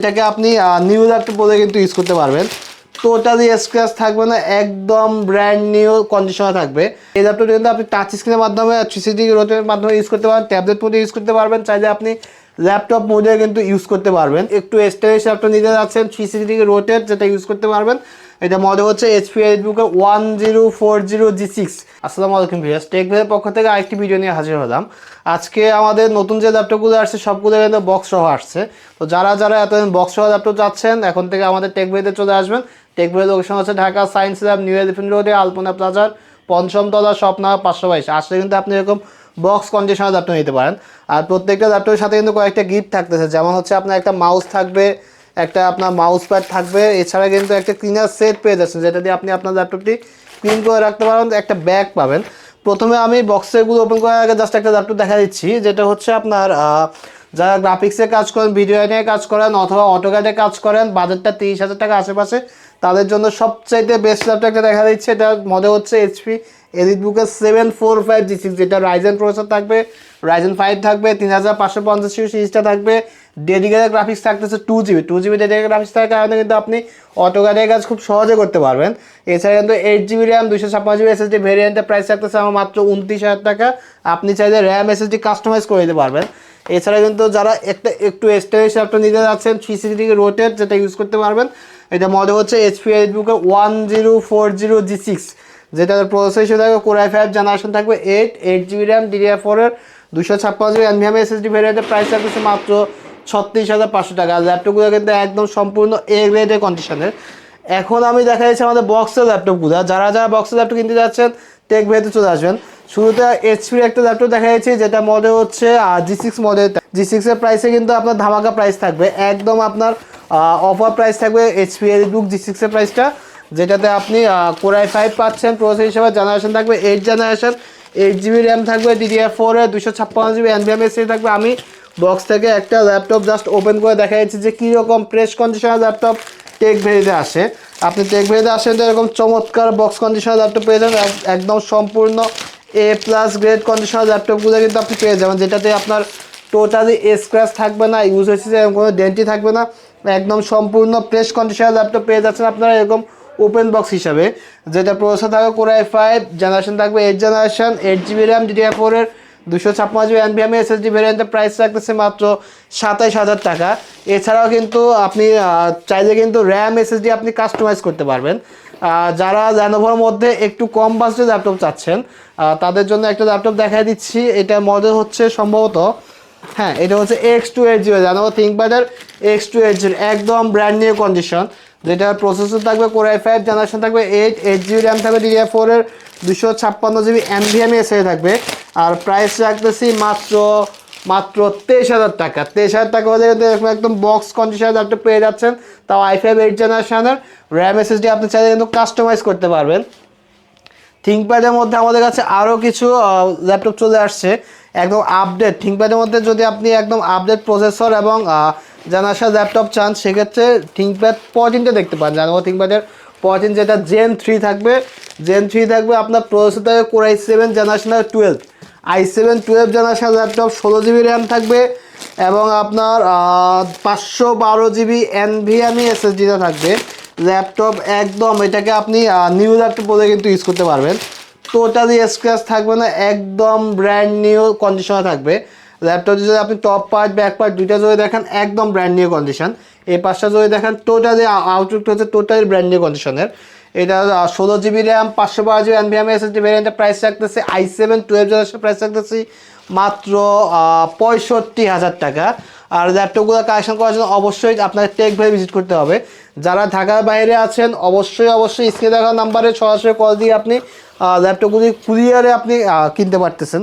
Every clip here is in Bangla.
এটাকে আপনি নিউ একটা পরে কিন্তু ইউজ করতে পারবেন। টোটালি স্ক্র্যাচ থাকবে না, একদম ব্র্যান্ড নিউ কন্ডিশনার থাকবে। এই ল্যাপটপটি কিন্তু আপনি টাচ স্ক্রিনের মাধ্যমে সিসিটি রোটের মাধ্যমে ইউজ করতে পারবেন ট্যাবলেট মোডে ইউজ করতে পারবেন, চাইলে আপনি ল্যাপটপ মোডে কিন্তু ইউজ করতে পারবেন। একটু স্টাইলিশ ল্যাপটপ নিতে যাচ্ছেন সিসিটি রোটের যেটা ইউজ করতে পারবেন এটা মডেল হচ্ছে HP এইচবুকের one zero four zero G six আসসালামু আলাইকুম ভিয়াস টেকভের পক্ষ থেকে আরেকটি ভিডিও নিয়ে হাজির হলাম। আজকে আমাদের নতুন যে ল্যাপটপগুলো আসছে, সবগুলো কিন্তু বক্স সহ আসছে। তো যারা যারা এতদিন বক্স সহ ল্যাপটপ যাচ্ছেন এখন থেকে আমাদের টেকভেতে চলে আসবেন। টেকভের লোকেশন হচ্ছে Dhaka science lab new elephant রোডে আলপনা প্লাজার পঞ্চম তলা স্বপ্না, পাঁচশো বাইশ। আসলে কিন্তু আপনি এরকম বক্স কন্ডিশনার ল্যাপটপ নিতে পারেন। আর প্রত্যেকটা ল্যাপটপের সাথে কিন্তু কয়েকটা গিফট থাকতেছে। যেমন হচ্ছে আপনার একটা মাউস থাকবে একটা আপনার মাউস প্যাড থাকবে। এছাড়া কিন্তু একটা ক্লিনার সেট পেয়ে যাচ্ছেন, যেটা দিয়ে আপনি আপনার ল্যাপটপটি ক্লিন করে রাখতে পারেন, একটা ব্যাগ পাবেন। প্রথমে আমি বক্সেগুলো ওপেন করার আগে জাস্ট একটা ল্যাপটপ দেখা দিচ্ছি, যেটা হচ্ছে আপনার যারা গ্রাফিক্সে কাজ করেন ভিডিও নিয়ে কাজ করেন, অথবা অটোক্যাডে কাজ করেন বাজেটটা তিরিশ হাজার টাকা আশেপাশে, তাদের জন্য সবচাইতে বেস্ট ল্যাপটপ একটা দেখা দিচ্ছে। এটা মডেল হচ্ছে এইচপি এডিট বুকের seven four five G six যেটা রাইজেন প্রসেসর থাকবে রাইজেন ফাইভ থাকবে, তিন হাজার পাঁচশো পঞ্চাশ সিরিজটা থাকবে ডেডিকেটেড গ্রাফিক্স থাকতেছে two GB two GB dedicated graphics থাকার কারণে কিন্তু আপনি অটোক্যাডের কাজ খুব সহজে করতে পারবেন। এছাড়া কিন্তু এইট জিবি র্যাম দুশো ছাপ্পান্ন জিবি এসএসডি ভেরিয়েন্টের প্রাইস থাকতেছে আমার মাত্র উনত্রিশ হাজার টাকা। আপনি চাইলে র্যাম এসএসডি কাস্টমাইজ করে দিতে পারবেন। এছাড়া কিন্তু যারা একটা, একটু স্টাইলিশ ল্যাপটপ নিতে যাচ্ছেন থ্রি সিক্সটি রোটের যেটা ইউজ করতে পারবেন, এটা মডেল হচ্ছে HP এইচবুকের one zero four zero G six যেটার প্রসেসর থাকবে কোরআই ফাইভ জেনারেশন থাকবে eight eight GB RAM DDR ফোরের দুশো ছাপ্পান্ন জিবি এনভিএম এসএসডি ভেরিয়েন্টের প্রাইস থাকতেছে মাত্র ছত্রিশ হাজার পাঁচশো টাকা। ল্যাপটপগুলো কিন্তু একদম সম্পূর্ণ এ গ্রেডের কন্ডিশনের এখন আমি দেখা যাচ্ছে আমাদের বক্সের ল্যাপটপগুলো যারা যারা বক্সের ল্যাপটপ কিনতে যাচ্ছেন টেক ভেতে চলে আসবেন। শুরুতে এইচপির একটা ল্যাপটপ দেখা যাচ্ছে যেটা মডেল হচ্ছে জি সিক্স মডেল জি সিক্সের প্রাইসে কিন্তু আপনার ধামাকা প্রাইস থাকবে। একদম আপনার অফার প্রাইস থাকবে এইচপি এর বুক জি সিক্সের প্রাইসটা যেটাতে আপনি কোরআই ফাইভ পাচ্ছেন। প্রসেসর হিসেবে জেনারেশন থাকবে eight generation eight GB RAM থাকবে ডিডিআর ফোরে দুশো ছাপ্পান্ন জিবি এনভিএম এসি থাকবে। আমি বক্স থেকে একটা ল্যাপটপ জাস্ট ওপেন করে দেখা যাচ্ছে যে কীরকম প্রেস কন্ডিশনার ল্যাপটপ টেক ভেরিতে আসে। আপনি টেক ভেরিতে আসেন তো এরকম চমৎকার বক্স কন্ডিশনার ল্যাপটপ পেয়ে যাবেন। একদম সম্পূর্ণ এ প্লাস গ্রেড কন্ডিশনার ল্যাপটপগুলো কিন্তু আপনি পেয়ে যাবেন, যেটাতে আপনার টোটালি স্ক্র্যাচ থাকবে না ইউজ হয়েছে এরকম কোনো ডেন্টি থাকবে না। একদম সম্পূর্ণ প্রেস কন্ডিশনার ল্যাপটপ পেয়ে যাচ্ছেন আপনারা এরকম ওপেন বক্স হিসাবে। যেটা প্রসেসর থাকবে কোরআই ফাইভ জেনারেশন থাকবে eight generation eight GB RAM DDR ফোরের দুশো ছাপ্পান্ন জিবি এনভিএম এসএসডি ভ্যারিয়েন্টের প্রাইস রাখতেছে মাত্র সাতাইশ হাজার টাকা। এছাড়াও কিন্তু আপনি চাইলে কিন্তু র্যাম এসএসডি আপনি কাস্টমাইজ করতে পারবেন। যারা ল্যানোভোর মধ্যে একটু কম বাজেটের ল্যাপটপ চাচ্ছেন তাদের জন্য একটা ল্যাপটপ দেখাই দিচ্ছি। এটা মডেল হচ্ছে সম্ভবত হ্যাঁ এটা হচ্ছে এক্স টু এইট জিরো জানো থিঙ্কপ্যাডের এক্স টু এইট জিরো একদম ব্র্যান্ড নিউ কন্ডিশন যেটা প্রসেসর থাকবে কোরআই ফাইভ জেনারেশন থাকবে এইট এইট জিবি র্যাম থাকবে ডিডিআর ফোরের দুশো ছাপ্পান্ন জিবি এম এনভিএম এসে থাকবে। আর প্রাইস রাখতেছি মাত্র মাত্র তেইশ হাজার টাকা। তেইশ হাজার টাকা হলে একদম বক্স কন্ডিশনার ল্যাপটপ পেয়ে যাচ্ছেন। তাও আই ফাইভ এইট জেনারেশনের র্যাম এসএসডি আপনি চাইলে কিন্তু কাস্টমাইজ করতে পারবেন। থিঙ্কপ্যাডের মধ্যে আমাদের কাছে আরও কিছু ল্যাপটপ চলে আসছে। একদম আপডেট থিঙ্কপ্যাডের মধ্যে যদি আপনি একদম আপডেট প্রসেসর এবং জানাসার ল্যাপটপ চান, সেক্ষেত্রে থিঙ্কপ্যাড পটিনটা দেখতে পান। জানাব থিঙ্কপ্যাডের পটিন যেটা জেন থ্রি থাকবে। জেন থ্রি থাকবে আপনার processor core i seven generational twelve i seven twelve generation laptop ষোলো জিবি র্যাম থাকবে এবং আপনার পাঁচশো বারো জিবি এনভিএমই এসএসডিটা থাকবে। ল্যাপটপ একদম এটাকে আপনি নিউ ল্যাপটপ বলে কিন্তু ইউজ করতে পারবেন। টোটালি স্ক্র্যাচ থাকবে না, একদম ব্র্যান্ড নিউ কন্ডিশনে থাকবে। ল্যাপটপ যদি আপনি টপ পার্ট ব্যাক পার্ট দুইটা যদি দেখেন, একদম ব্র্যান্ড নিউ কন্ডিশন এই পাঁচটা যদি দেখেন টোটালি আউটলুকটা হচ্ছে টোটালি ব্র্যান্ড নিউ কন্ডিশনের এটা ষোলো জিবি র্যাম পাঁচশো বারো জিবি এনভিএম এসএসডি ভ্যারিয়েন্টের প্রাইস রাখতেছে i seven twelve generation price রাখতেছি, মাত্র পঁয়ষট্টি হাজার টাকা। আর ল্যাপটপগুলো কালেকশন করার জন্য অবশ্যই আপনাদের টেক ভাই ভিজিট করতে হবে। যারা ঢাকার বাইরে আছেন, অবশ্যই অবশ্যই স্ক্রিনে দেখা নাম্বারে সরাসরি কল দিয়ে আপনি ল্যাপটপগুলি কুরিয়ারে আপনি কিনতে পারতেছেন।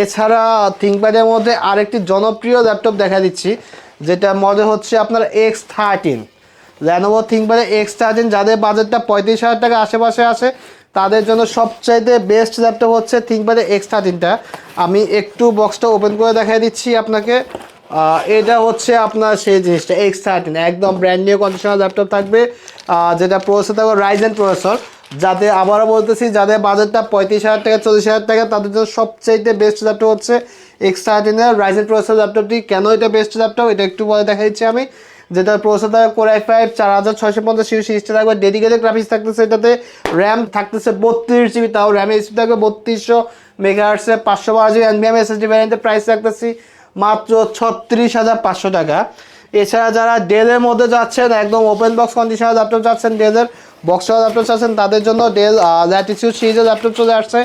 এছাড়া থিঙ্কপ্যাডের মধ্যে আরেকটি জনপ্রিয় ল্যাপটপ দেখা দিচ্ছি যেটা মডেল হচ্ছে আপনার এক্স থার্টিন ল্যানোভো থিঙ্কপ্যাডে এক্স থার্টিন যাদের বাজেটটা পঁয়ত্রিশ হাজার টাকা আশেপাশে আছে, তাদের জন্য সবচাইতে বেস্ট ল্যাপটপ হচ্ছে থিঙ্কপ্যাডে এক্স থার্টিনটা আমি একটু বক্সটা ওপেন করে দেখাই দিচ্ছি আপনাকে। এটা হচ্ছে আপনার সেই জিনিসটা এক্স থার্টিন একদম ব্র্যান্ড নিউ কন্ডিশনার ল্যাপটপ থাকবে যেটা প্রসেসর থাকবে রাইজেন প্রসেসর যাতে আবারও বলতেছি, যাদের বাজেটটা পঁয়ত্রিশ হাজার টাকা, চল্লিশ হাজার টাকা, তাদের জন্য সবচাইতে বেস্ট ল্যাপটপ হচ্ছে এক্স থার্টিনের রাইজেন প্রসেসর ল্যাপটপটি কেন এটা বেস্ট ল্যাপটপ এটা একটু পরে দেখা দিচ্ছি আমি। যেটা প্রসেসর থাকবে কোরআই ফাইভ চার হাজার ছয়শো পঞ্চাশ সিরিজটা থাকবে। ডেডিকেটেড গ্রাফিক্স থাকতেছে এটাতে। র্যাম থাকতেছে বত্রিশ জিবি তাও র্যামের স্পিড থাকবে বত্রিশশো মেগাহার্সে পাঁচশো বারো জিবি এনবিএম এসএসডি ভ্যারিয়েন্টের প্রাইস রাখতেছি মাত্র ছত্রিশ হাজার পাঁচশো টাকা। এছাড়া যারা ডেলের মধ্যে যাচ্ছেন, একদম ওপেন বক্স কন্ডিশনার ল্যাপটপ যাচ্ছেন ডেলের বক্স ল্যাপটপ চাচ্ছেন, তাদের জন্য ডেল ল্যাটিচিউড সিরিজের ল্যাপটপ চলে আসছে,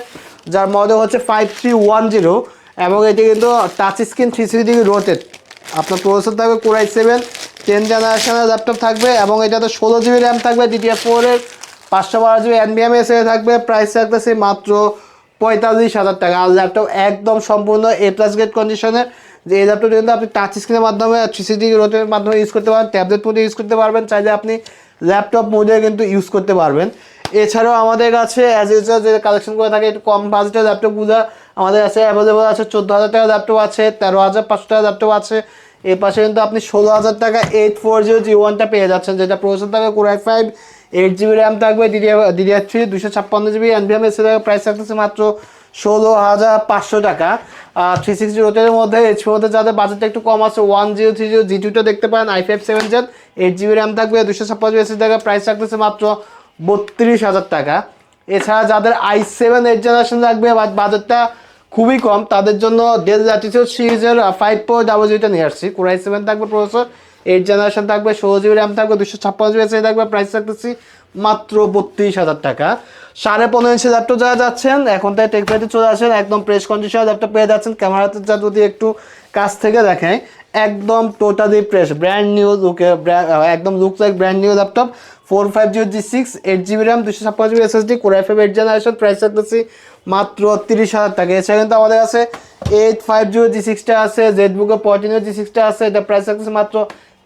যার মডেল হচ্ছে ফাইভ থ্রি ওয়ান জিরো এবং এটি কিন্তু touch screen three sixty rotated আপনার প্রসেসর থাকবে কোরাই সেভেন টেন জেনারেশনের ল্যাপটপ থাকবে এবং এটাতে ষোলো জিবি র্যাম থাকবে ডিটিএফ ফোরের পাঁচশো বারো জিবি এনবিএম এসে থাকবে প্রাইস থাকতেছে মাত্র পঁয়তাল্লিশ হাজার টাকা। আর ল্যাপটপ একদম সম্পূর্ণ এ প্লাস গ্রেড কন্ডিশনের যে এই ল্যাপটপটি কিন্তু আপনি টাচ স্ক্রিনের মাধ্যমে থ্রিসিডি রোটের মাধ্যমে ইউজ করতে পারেন ট্যাবলেট মোডে ইউজ করতে পারবেন, চাইলে আপনি ল্যাপটপ মোডে কিন্তু ইউজ করতে পারবেন। এছাড়াও আমাদের কাছে অ্যাজ ইউজুয়াল যে কালেকশন করে থাকে, একটু কম বাজেটের ল্যাপটপগুলো আমাদের কাছে অ্যাভেলেবল আছে। চোদ্দ হাজার টাকা ল্যাপটপ আছে, তেরো হাজার পাঁচশো টাকা ল্যাপটপ আছে। এর পাশে কিন্তু আপনি ষোলো হাজার টাকা এইট ফোর জিরো জি ওয়ানটা পেয়ে যাচ্ছেন, যেটা প্রসেসর থাকবে core i five eight GB RAM থাকবে ডিডিআর ডিডিআর থ্রি দুশো ছাপ্পান্ন জিবি এনভিএম এসে প্রাইস থাকতেছে মাত্র ষোলো হাজার পাঁচশো টাকা। আর থ্রি সিক্সটি রোটের মধ্যে এইচপির মধ্যে যাদের বাজেটটা একটু কম আছে one zero three zero G টুটা দেখতে পারেন i five seven gen eight GB RAM থাকবে দুশো ছাপ্পান্ন জিবি এসে থাকবে প্রাইস থাকতেছে মাত্র বত্রিশ হাজার টাকা। এছাড়া যাদের আই সেভেন এইট জেনারেশন লাগবে বাজেটটা খুবই কম। তাদের জন্য ডেল ল্যাটিটিউড সিরিজের ফাইভ ফোর ডাবল জিবিটা নিয়ে আসছি। কোরাই সেভেন থাকবে প্রসেসর এইট জেনারেশন থাকবে, ষোলো জিবি র্যাম থাকবে দুশো ছাপ্পান্ন জিবি এসে থাকবে প্রাইস থাকতেছি মাত্র বত্রিশ হাজার টাকা। সাড়ে পনেরো ইঞ্চি ল্যাপটপ যারা যাচ্ছেন, এখন তাই টেকপাইতে চলে আসেন, একদম প্রেস কন্ডিশনার ল্যাপটপ পেয়ে যাচ্ছেন। ক্যামেরাতে যা যদি একটু কাছ থেকে দেখেন, একদম টোটালি প্রেস ব্র্যান্ড নিউ লুকে একদম look like brand new laptop four five zero G six eight GB RAM দুশো ছাপ্পান্ন GB SSD core i five eight generation price থাকতেছি মাত্র তিরিশ হাজার টাকা। এছাড়া কিন্তু আমাদের কাছে এইট ফাইভ জিরো জি সিক্সটা আছে জেড বুকের পঁয়ত্রিশ জি সিক্সটা আছে, এটা প্রাইস থাকতেছে মাত্র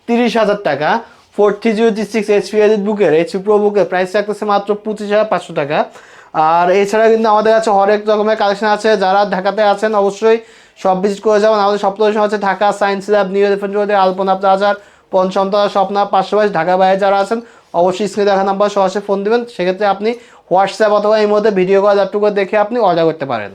তিরিশ হাজার টাকা। Four three zero G six HP elite বুকের এইচপি প্রো বুকের প্রাইস থাকতেছে মাত্র পঁচিশ হাজার পাঁচশো টাকা। আর এছাড়া কিন্তু আমাদের কাছে হরেক রকমের কালেকশন আছে, যারা ঢাকাতে আছেন অবশ্যই সব ভিজিট করে যাবেন। আমাদের সপ্তাহ আছে Dhaka science lab new reference রোডে আলপনা প্লাজার পঞ্চমতলা, স্বপ্না পাঁচশো ঢাকা বাইরে যারা আছেন, অবশ্যই স্ক্রিনে দেখা নাম্বার সরাসরি ফোন দিবেন। সেক্ষেত্রে আপনি হোয়াটসঅ্যাপ অথবা এই মধ্যে ভিডিও কল অ্যাপটুকু দেখে আপনি অর্ডার করতে পারেন।